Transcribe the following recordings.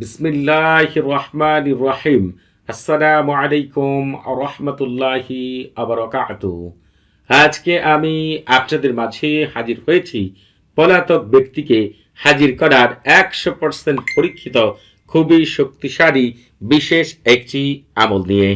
বিসমিল্লাহ রহমান রহিম আসসালামু আলাইকুম রহমতুল্লাহি আবরকাত। আজকে আমি আপনাদের মাঝে হাজির হয়েছি পলাতক ব্যক্তিকে হাজির করার একশো পার্সেন্ট পরীক্ষিত, খুবই শক্তিশালী, বিশেষ একটি আমল নিয়ে।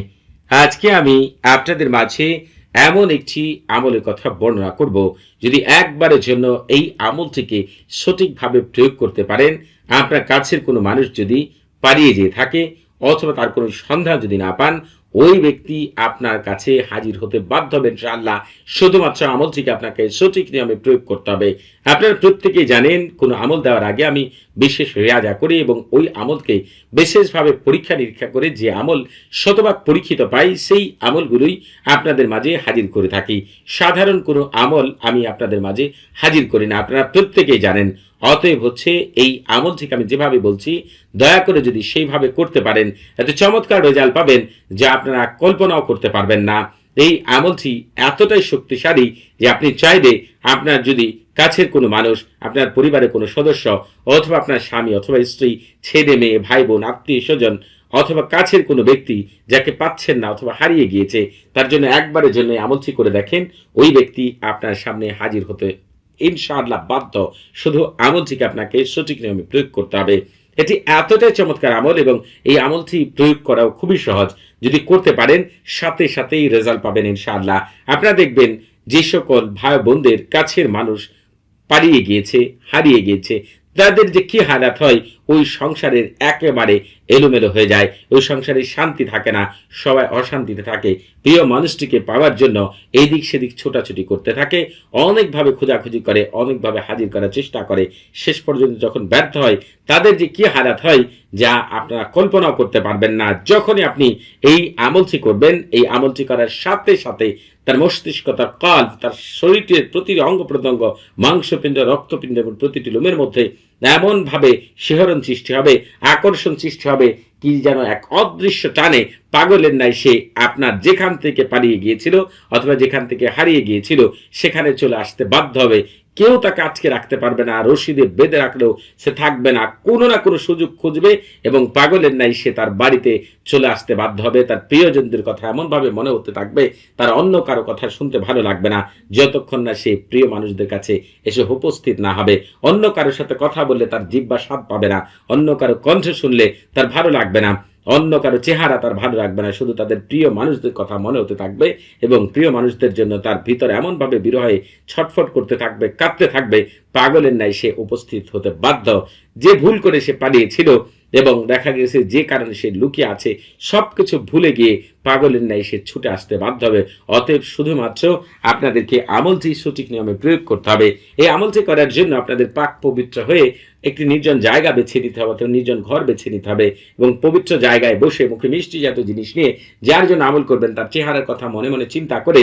আজকে আমি আপনাদের মাঝে এমন একটি আমলের কথা বর্ণনা করব, যদি একবারের জন্য এই আমলটিকে সঠিকভাবে প্রয়োগ করতে পারেন, আপনার কাছের কোনো মানুষ যদি পালিয়ে যেয়ে থাকে অথবা তার কোনো সন্ধান যদি না পান ওই ব্যক্তি আপনার কাছে হাজির হতে বাধ্য হবে ইনশাআল্লাহ। শুধুমাত্র আমলটিকে আপনাকে সঠিক নিয়মে প্রয়োগ করতে হবে। আপনারা প্রত্যেকেই জানেন, কোনো আমল দেওয়ার আগে আমি বিশেষ রেয়াজা করি এবং ওই আমলকে বিশেষভাবে পরীক্ষা নিরীক্ষা করে যে আমল শতভাগ পরীক্ষিত পাই, সেই আমলগুলোই আপনাদের মাঝে হাজির করে থাকি। সাধারণ কোনো আমল আমি আপনাদের মাঝে হাজির করি না, আপনারা প্রত্যেকেই জানেন। অতএব হচ্ছে এই আমল থেকে আমি যেভাবে বলছি, দয়া করে যদি সেইভাবে করতে পারেন, এত চমৎকার রেজাল্ট পাবেন যা আপনারা কল্পনাও করতে পারবেন না। এই আমলটি এতটাই শক্তিশালী যে আপনি চাইলে আপনার যদি কাছের কোনো মানুষ, আপনার পরিবারের কোনো সদস্য অথবা আপনার স্বামী অথবা স্ত্রী, ছেলে মেয়ে, ভাই বোন, আত্মীয় স্বজন অথবা কাছের কোনো ব্যক্তি যাকে পাচ্ছেন না অথবা হারিয়ে গিয়েছে, তার জন্য একবারের জন্য আমলটি করে দেখেন, ওই ব্যক্তি আপনার সামনে হাজির হতে ইনশাআল্লাহ বাধ্য। শুধু আমলটিকে আপনাকে সঠিক নিয়মে প্রয়োগ করতে হবে। এটি এতটাই চমৎকার আমল এবং এই আমলটি প্রয়োগ করাও খুবই সহজ। যদি করতে পারেন, সাথে সাথেই রেজাল্ট পাবেন ইনশাআল্লাহ। আপনারা দেখবেন যে সকল ভাই বোনদের কাছের মানুষ পালিয়ে গিয়েছে, হারিয়ে গিয়েছে। তাদের যে কি হালাত হয়, ওই সংসারের একেবারে এলোমেলো হয়ে যায়। ওই সংসারে শান্তি থাকে না, সবাই অশান্তিতে থাকে। প্রিয় মানুষটিকে পাওয়ার জন্য এদিক সেদিক ছোটাছুটি করতে থাকে, অনেকভাবে খোঁজাখুঁজি করে, অনেকভাবে হাজির করার চেষ্টা করে। শেষ পর্যন্ত যখন ব্যর্থ হয়, তাদের যে কি হালাত হয়, যা আপনারা কল্পনাও করতে পারবেন না। যখনই আপনি এই আমলটি করবেন, এই আমলটি করার সাথে সাথে তার মস্তিষ্ক তার কাজ তার শরীরের প্রতিটি অঙ্গ প্রত্যঙ্গ, মাংসপিণ্ড, রক্তপিণ্ড এবং প্রতিটি লোমের মধ্যে এমনভাবে শিহরণ সৃষ্টি হবে, আকর্ষণ সৃষ্টি হবে, কি যেন এক অদৃশ্য টানে পাগলের নাই সে আপনার যেখান থেকে পালিয়ে গিয়েছিল অথবা যেখান থেকে হারিয়ে গিয়েছিল, সেখানে চলে আসতে বাধ্য হবে। কেউ তাকে আটকে রাখতে পারবে না, রশিদে বেঁধে রাখলেও সে থাকবে না, কোনো না কোনো সুযোগ খুঁজবে এবং পাগলের নাই সে তার বাড়িতে চলে আসতে বাধ্য হবে। তার প্রিয়জনদের কথা এমনভাবে মনে হতে থাকবে, তার অন্য কারও কথা শুনতে ভালো লাগবে না। যতক্ষণ না সে প্রিয় মানুষদের কাছে এসে উপস্থিত না হবে, অন্য কারোর সাথে কথা বললে তার জিব্বা স্বাদ পাবে না, অন্য কারও কণ্ঠ শুনলে তার ভালো লাগবে না। অন্য কারও চেহারা তার ভালো রাখবে না, শুধু তাদের প্রিয় মানুষদের কথা মনে হতে থাকবে এবং প্রিয় মানুষদের জন্য তার ভিতরে এমনভাবে বিরহে ছটফট করতে থাকবে, কাঁদতে থাকবে, পাগলের ন্যায় সে উপস্থিত হতে বাধ্য। যে ভুল করে সে পালিয়েছিল এবং দেখা গেছে যে কারণে সে লুকিয়ে আছে সব কিছু ভুলে গিয়ে পাগলের ন্যায় সে ছুটে আসতে বাধ্য হবে। অতএব শুধুমাত্র আপনাদেরকে আমলটি সঠিক নিয়মে প্রয়োগ করতে হবে। এই আমলটি করার জন্য আপনাদের পাক পবিত্র হয়ে একটি নির্জন জায়গা বেছে নিতে হবে অথবা নির্জন ঘর বেছে নিতে হবে এবং পবিত্র জায়গায় বসে মুখে মিষ্টি জাতীয় জিনিস নিয়ে যার জন্য আমল করবেন, তার চেহারার কথা মনে মনে চিন্তা করে,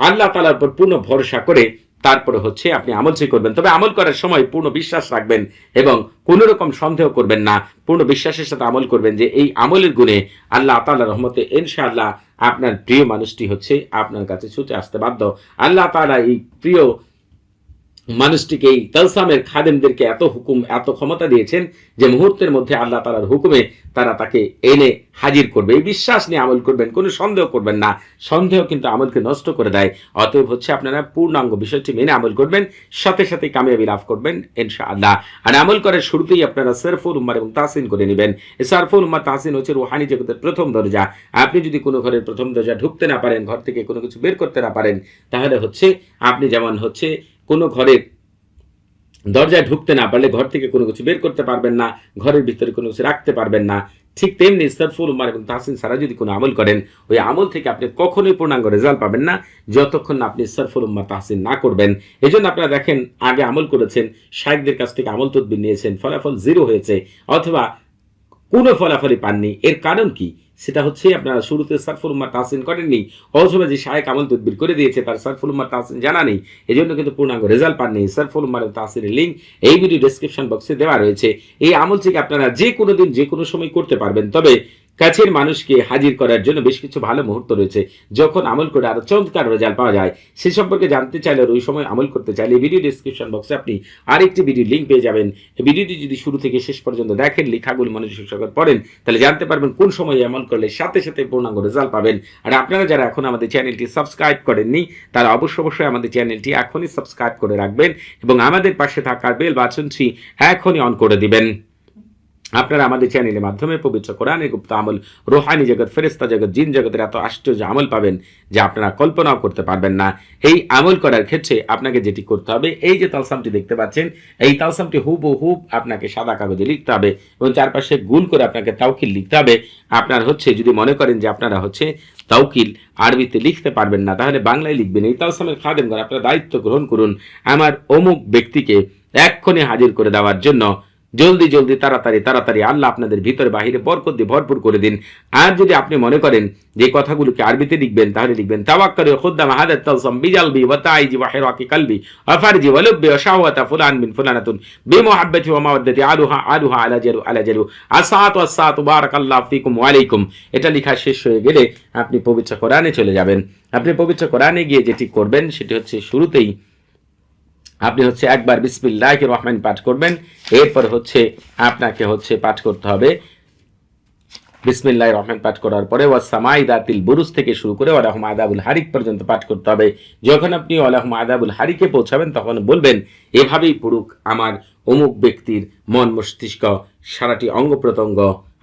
আল্লাহ তালার উপর পূর্ণ ভরসা করে তারপরে হচ্ছে আপনি আমলটি করবেন। তবে আমল করার সময় পূর্ণ বিশ্বাস রাখবেন এবং কোনো রকম সন্দেহ করবেন না, পূর্ণ বিশ্বাসের সাথে আমল করবেন যে এই আমলের গুণে আল্লাহ তাল্লাহ রহমতে ইনশাআল্লাহ আপনার প্রিয় মানুষটি হচ্ছে আপনার কাছে ছুটে আসতে বাধ্য। আল্লাহ তালা এই প্রিয় মানুষটিকে এই তালসামের খাদেমদেরকে এত হুকুম, এত ক্ষমতা দিয়েছেন যে মুহূর্তের মধ্যে আল্লাহ তালার হুকুমে তারা তাকে এনে হাজির করবে। এই বিশ্বাস নিয়ে আমল করবেন, কোনো সন্দেহ করবেন না। সন্দেহ কিন্তু আমলকে নষ্ট করে দেয়। অতএব হচ্ছে আপনারা পূর্ণাঙ্গ বিষয়টি মেনে আমল করবেন, সাথে সাথে কামিয়াবি লাভ করবেন ইনশা আল্লাহ আর আমল করার শুরুতেই আপনারা সরফুল উম্মার এবং তাসিন করে নেবেন। সরফুল উম্মার তাসিন হচ্ছে রুহানি জগতের প্রথম দরজা। আপনি যদি কোনো ঘরের প্রথম দরজা ঢুকতে না পারেন, ঘর থেকে কোনো কিছু বের করতে না পারেন, তাহলে হচ্ছে আপনি যেমন হচ্ছে কোনো ঘরের দরজায় ঢুকতে না পারলে ঘর থেকে কোনো কিছু বের করতে পারবেন না, ঘরের ভিতরে কোনো কিছু রাখতে পারবেন না। ঠিক তেমনি সরফুল উমার এবং তাহসিন সারা যদি কোনো আমল করেন, ওই আমল থেকে আপনি কখনোই পূর্ণাঙ্গ রেজাল্ট পাবেন না, যতক্ষণ না আপনি সরফুল উম্মা তাহসিন না করবেন। এই জন্য আপনারা দেখেন, আগে আমল করেছেন শাহেকদের কাছ থেকে আমল তদবির নিয়েছেন, ফলাফল জিরো হয়েছে, অথবা কোনো ফলাফলই পাননি। এর কারণ কি? সেটা হচ্ছে আপনারা শুরুতে সারফুল উম্মা তাহসিন করেননি অথবা যে শাহেক আমল তদবির করে দিয়েছে, তার সারফুল উম্মা তাহসিন জানা নেই। এই জন্য কিন্তু পূর্ণাঙ্গ রেজাল্ট পাননি। সারফুল উম্মার তাহসিনের লিঙ্ক এই ভিডিও ডেসক্রিপশন বক্সে দেওয়া রয়েছে। এই আমল থেকে আপনারা যে কোনো দিন, যে কোনো সময় করতে পারবেন। তবে কাছের মানুষকে হাজির করার জন্য বেশ কিছু ভালো মুহূর্ত রয়েছে। যখন আমল করে আরও চমৎকার রেজাল্ট পাওয়া যায়, সে সম্পর্কে জানতে চাইলে ওই সময় আমল করতে চাইলে ভিডিও ডিসক্রিপশন বক্সে আপনি আরেকটি ভিডিও লিঙ্ক পেয়ে যাবেন। ভিডিওটি যদি শুরু থেকে শেষ পর্যন্ত দেখেন লেখাগুলো মনোযোগ পড়েন, তাহলে জানতে পারবেন কোন সময় আমল করলে সাথে সাথে পূর্ণাঙ্গ রেজাল্ট পাবেন। আর আপনারা যারা এখন আমাদের চ্যানেলটি সাবস্ক্রাইব করেননি, তারা অবশ্য অবশ্যই আমাদের চ্যানেলটি এখনই সাবস্ক্রাইব করে রাখবেন এবং আমাদের পাশে থাকা বেল বাটনটি এখনই অন করে দিবেন। আপনারা আমাদের চ্যানেলের মাধ্যমে পবিত্র কোরআনের গুপ্ত আমল, রোহানি জগৎ ফেরেস্তা জগৎ, জিন জগতের এত আশ্চর্য আমল পাবেন যে আপনারা কল্পনাও করতে পারবেন না। এই আমল করার ক্ষেত্রে আপনাকে যেটি করতে হবে, এই যে তালসামটি দেখতে পাচ্ছেন, এই তালসামটি হুব হুব আপনাকে সাদা কাগজে লিখতে হবে এবং চারপাশে গুল করে আপনাকে তাওকিল লিখতে হবে। আপনার হচ্ছে, যদি মনে করেন যে আপনারা হচ্ছে তাওকিল আরবিতে লিখতে পারবেন না, তাহলে বাংলায় লিখবেন। এই তালসামের খাদেমগণ, আপনারা দায়িত্ব গ্রহণ করুন আমার অমুক ব্যক্তিকে এক্ষণে হাজির করে দেওয়ার জন্য। জলদি জলদি, তাড়াতাড়ি তাড়াতাড়ি আল্লাহ আপনাদের ভিতরে, বাহিরে বরকত দিয়ে ভরপুর করে দিন। আর যদি আপনি মনে করেন যে কথাগুলোকে আরবিতে লিখবেন, তাহলে লিখবেন তাওয়াক্কারি খুদ্দাম হাদাত তালসাম বিজালবি ওয়া তাইজি ওয়া হিরাকি ওয়া লুব্বি ওয়া শাহওয়াতা ফুলান মিন ফুলানাতুন ওয়া আলুহা আলুহা আলা আলা আসাত ওয়া সাত ফিকুম ওয়া আলাইকুম। এটা লেখা শেষ হয়ে গেলে আপনি পবিত্র কোরআনে চলে যাবেন। আপনি পবিত্র কোরআনে গিয়ে যেটি করবেন, সেটি হচ্ছে শুরুতেই আপনি হচ্ছে একবার বিসমিল্লাহ রহমান পাঠ করবেন, এরপর হচ্ছে আপনাকে হচ্ছে পাঠ করতে হবে বিসমিল্লাহ রহমান পাঠ করার পরে ওয়াসামাই দাতিল বুরুজ থেকে শুরু করে ওয়ালাহম আদাবুল হারিক পর্যন্ত পাঠ করতে হবে। যখন আপনি ওয়ালাহম আদাবুল হারিকে পৌঁছাবেন, তখন বলবেন, এভাবেই পুরুক আমার অমুক ব্যক্তির মন মস্তিষ্ক, সারাটি অঙ্গ প্রত্যঙ্গ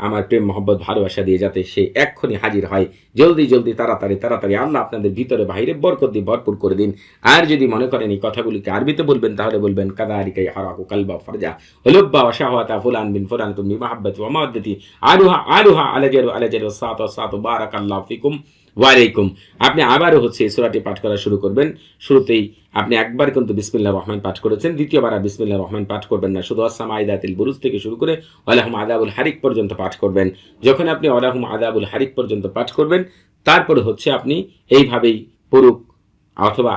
আমার প্রেম, মহব্বত, ভালোবাসা দিয়ে যাতে সে এক্ষুনি হাজির হয়। জলদি জলদি, তাড়াতাড়ি তাড়াতাড়ি আল্লাহ আপনাদের ভিতরে বাইরে বরকত দিয়ে ভরপুর করে দিন। আর যদি মনে করেন এই কথাগুলিকে আরবিতে বলবেন, তাহলে বলবেন কাদা আরিকাই হারাকু কালবা ফরজা, হলুব্বা ওয়াশাহাতা ফুলান বিন ফুলান তুমি মাহাব্বতি ওয়া মাওয়াদ্দাতি, আরুহা আরুহা আলাজারু আলাজারু সাত সাত, বারাকাল্লাহু ফিকুম। ওয়ালাইকুম। আপনি আবারও হচ্ছে এই সুরাটি পাঠ করা শুরু করবেন। শুরুতেই আপনি একবার কিন্তু বিসমিল্লা রহমান পাঠ করেছেন। দ্বিতীয়বার আর বিসমিল্লা রহমান পাঠ করবেন না। শুধু আসাম আয়দাতিল বুরুজ থেকে শুরু করে আলাহম আদাবুল হারিক পর্যন্ত পাঠ করবেন। যখন আপনি আলাহম আদাবুল হারিক পর্যন্ত পাঠ করবেন, তারপরে হচ্ছে আপনি এইভাবেই পুরুক অথবা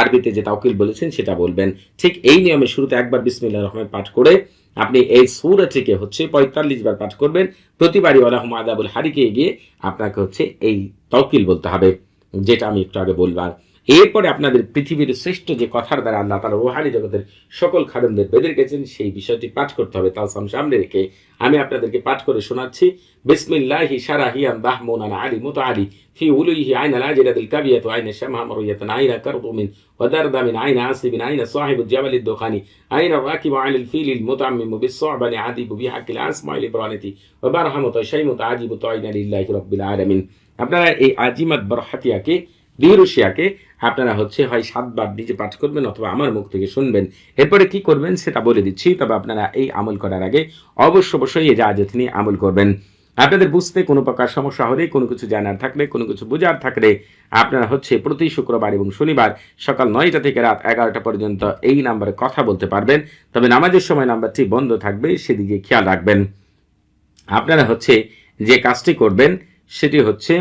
আরবিতে যে তাওকিল বলেছেন সেটা বলবেন। ঠিক এই নিয়মে শুরুতে একবার বিসমিল্লা রহমান পাঠ করে আপনি এই সূরাটিকে হচ্ছে পঁয়তাল্লিশ বার পাঠ করবেন। প্রতিবারই আলাহম আদাবুল হারিকে গিয়ে আপনাকে হচ্ছে এই তকিল বলতে হবে, যেটা আমি একটু আগে বলবার এরপরে আপনাদের পৃথিবীর শ্রেষ্ঠ যে কথার দ্বারা আল্লাহ তালা রোহানি জগতের সকল খাদমদের বেঁধে রেখেছেন সেই বিষয়টি পাঠ করতে হবে তালসাম সামনে রেখে আমি আপনাদেরকে পাঠ করে শোনাচ্ছি বিসমিল্লাহি সারাহিয়ান দাহমুনান আলী মুত আলী في وليه عين العاجلة الكبية عين الشمها مروية عين كرطم ودرد من عين عاصب عين صاحب الجبل الدخاني عين الراكب عن الفيل المتعمم بالصعبة عديب بحق الأسماء الإبرانتي وبرهم طيشيم تعجب طعين لله رب العالمين আপনারা এই আজিমাত বরহাতিয়াকে দিরুশিয়াকে আপনারা হচ্ছে হয় সাতবার নিজে পাঠ করবেন অথবা আমার মুখ থেকে শুনবেন। এরপরে কি করবেন সেটা বলে দিচ্ছি, তবে আপনারা এই আমল করার আগে অবশ্য অবশ্যই এই জাহাজত নিয়ে আমল করবেন। আপনাদের বুঝতে কোনো প্রকার সমস্যা হলে, কোনো কিছু জানার থাকলে, কোনো কিছু বোঝার থাকলে আপনারা হচ্ছে প্রতি শুক্রবার এবং শনিবার সকাল নয়টা থেকে রাত এগারোটা পর্যন্ত এই নাম্বারে কথা বলতে পারবেন। তবে নামাজের সময় নাম্বারটি বন্ধ থাকবে, সেদিকে খেয়াল রাখবেন। আপনারা হচ্ছে যে কাজটি করবেন, সেটি হচ্ছে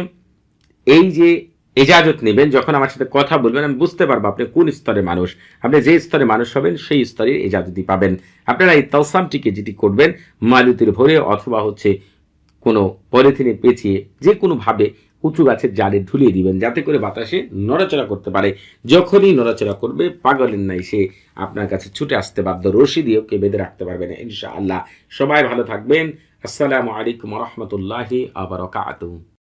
এই যে এজাজত নেবেন, যখন আমার সাথে কথা বলবেন, আমি বুঝতে পারব আপনি কোন স্তরের মানুষ। আপনি যে স্তরে মানুষ হবেন, সেই স্তরে এজাজতই পাবেন। আপনারা এই তলসামটিকে যেটি করবেন, মালুতির ভরে অথবা হচ্ছে কোনো পলিথিনে পেঁচিয়ে যে কোনোভাবে উঁচু গাছের জালে ঝুলিয়ে দিবেন, যাতে করে বাতাসে নড়াচড়া করতে পারে। যখনই নড়াচড়া করবে, পাগলের নাই সে আপনার কাছে ছুটে আসতে বাধ্য, রশি দিয়ে ওকে বেঁধে রাখতে পারবেন ইনশাআল্লাহ। সবাই ভালো থাকবেন। আসসালামু আলাইকুম রহমতুল্লাহি আবরকাতুহ